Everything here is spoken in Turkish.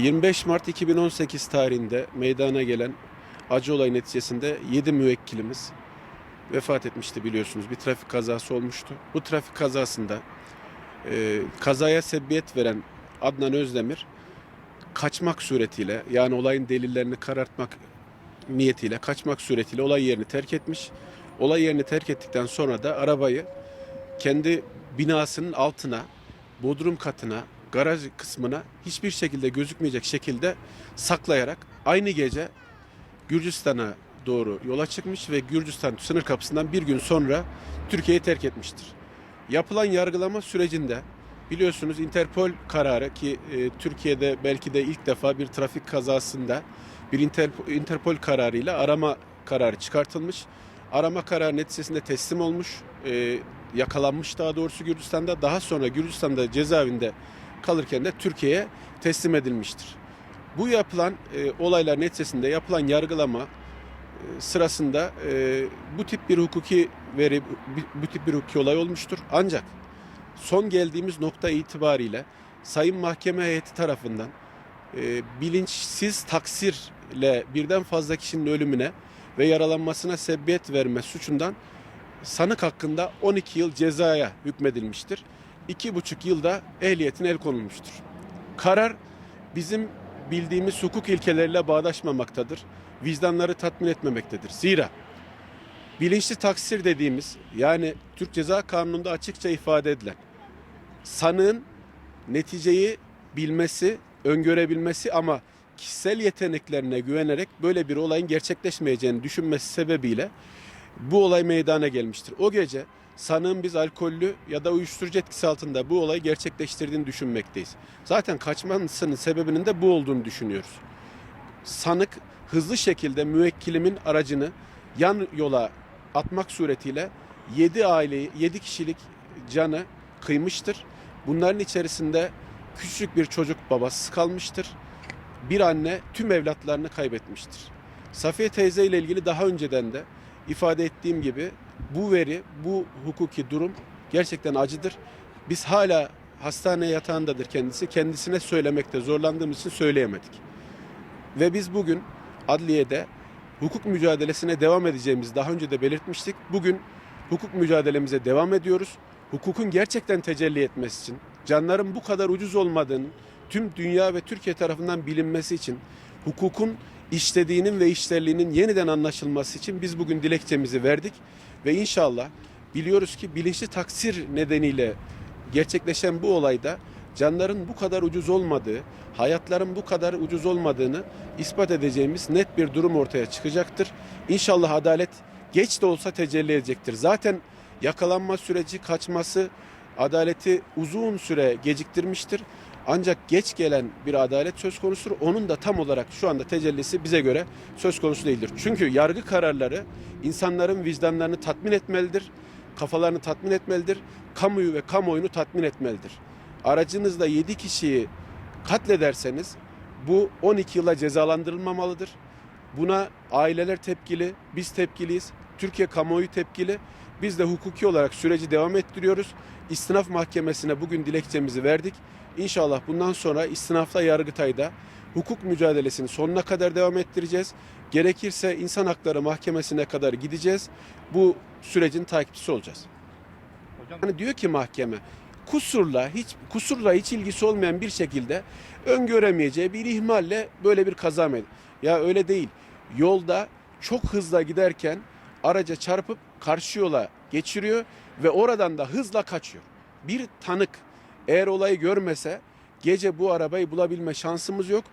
25 Mart 2018 tarihinde meydana gelen acı olay neticesinde 7 müvekkilimiz vefat etmişti biliyorsunuz. Bir trafik kazası olmuştu. Bu trafik kazasında e, kazaya sebebiyet veren Adnan Özdemir kaçmak suretiyle yani olayın delillerini karartmak niyetiyle kaçmak suretiyle olay yerini terk etmiş. Olay yerini terk ettikten sonra da arabayı kendi binasının altına, bodrum katına, garaj kısmına hiçbir şekilde gözükmeyecek şekilde saklayarak aynı gece Gürcistan'a doğru yola çıkmış ve Gürcistan sınır kapısından bir gün sonra Türkiye'yi terk etmiştir. Yapılan yargılama sürecinde biliyorsunuz Interpol kararı ki e, Türkiye'de belki de ilk defa bir trafik kazasında bir Interpol, Interpol kararıyla arama kararı çıkartılmış. Arama kararı neticesinde teslim olmuş, e, yakalanmış daha doğrusu Gürcistan'da. Daha sonra Gürcistan'da cezaevinde kalırken de Türkiye'ye teslim edilmiştir. Bu yapılan e, olaylar neticesinde yapılan yargılama e, sırasında e, bu tip bir hukuki veri, bu tip bir hukuki olay olmuştur. Ancak son geldiğimiz nokta itibariyle Sayın Mahkeme Heyeti tarafından e, bilinçsiz taksirle birden fazla kişinin ölümüne ve yaralanmasına sebebiyet verme suçundan sanık hakkında 12 yıl cezaya hükmedilmiştir. 2,5 yılda ehliyetine el konulmuştur. Karar bizim bildiğimiz hukuk ilkeleriyle bağdaşmamaktadır. Vicdanları tatmin etmemektedir. Zira bilinçli taksir dediğimiz yani Türk Ceza Kanunu'nda açıkça ifade edilen sanığın neticeyi bilmesi, öngörebilmesi ama kişisel yeteneklerine güvenerek böyle bir olayın gerçekleşmeyeceğini düşünmesi sebebiyle bu olay meydana gelmiştir. O gece sanığın biz alkollü ya da uyuşturucu etkisi altında bu olayı gerçekleştirdiğini düşünmekteyiz. Zaten kaçmasının sebebinin de bu olduğunu düşünüyoruz. Sanık hızlı şekilde müvekkilimin aracını yan yola atmak suretiyle 7 aileyi, 7 kişilik canı kıymıştır. Bunların içerisinde küçük bir çocuk babası kalmıştır. Bir anne tüm evlatlarını kaybetmiştir. Safiye teyze ile ilgili daha önceden de ifade ettiğim gibi bu veri, bu hukuki durum gerçekten acıdır. Biz hala hastane yatağındadır kendisi. Kendisine söylemekte zorlandığımız için söyleyemedik. Ve biz bugün adliyede hukuk mücadelesine devam edeceğimizi daha önce de belirtmiştik. Bugün hukuk mücadelemize devam ediyoruz. Hukukun gerçekten tecelli etmesi için, canların bu kadar ucuz olmadığını tüm dünya ve Türkiye tarafından bilinmesi için, hukukun işlediğinin ve işlerliğinin yeniden anlaşılması için biz bugün dilekçemizi verdik ve inşallah biliyoruz ki bilinçli taksir nedeniyle gerçekleşen bu olayda canların bu kadar ucuz olmadığı, hayatların bu kadar ucuz olmadığını ispat edeceğimiz net bir durum ortaya çıkacaktır. İnşallah adalet geç de olsa tecelli edecektir. Zaten yakalanma süreci, kaçması adaleti uzun süre geciktirmiştir. Ancak geç gelen bir adalet söz konusudur. Onun da tam olarak şu anda tecellisi bize göre söz konusu değildir. Çünkü yargı kararları insanların vicdanlarını tatmin etmelidir, kafalarını tatmin etmelidir, kamuyu ve kamuoyunu tatmin etmelidir. Aracınızda 7 kişiyi katlederseniz bu 12 yıla cezalandırılmamalıdır. Buna aileler tepkili, biz tepkiliyiz, Türkiye kamuoyu tepkili. Biz de hukuki olarak süreci devam ettiriyoruz. İstinaf Mahkemesi'ne bugün dilekçemizi verdik. İnşallah bundan sonra istinafla Yargıtay'da hukuk mücadelesini sonuna kadar devam ettireceğiz. Gerekirse insan hakları mahkemesine kadar gideceğiz. Bu sürecin takipçisi olacağız. Hani diyor ki mahkeme kusurla hiç kusurla hiç ilgisi olmayan bir şekilde öngöremeyeceği bir ihmalle böyle bir kaza mı? Ya öyle değil. Yolda çok hızla giderken araca çarpıp karşı yola geçiriyor ve oradan da hızla kaçıyor. Bir tanık eğer olayı görmese gece bu arabayı bulabilme şansımız yok.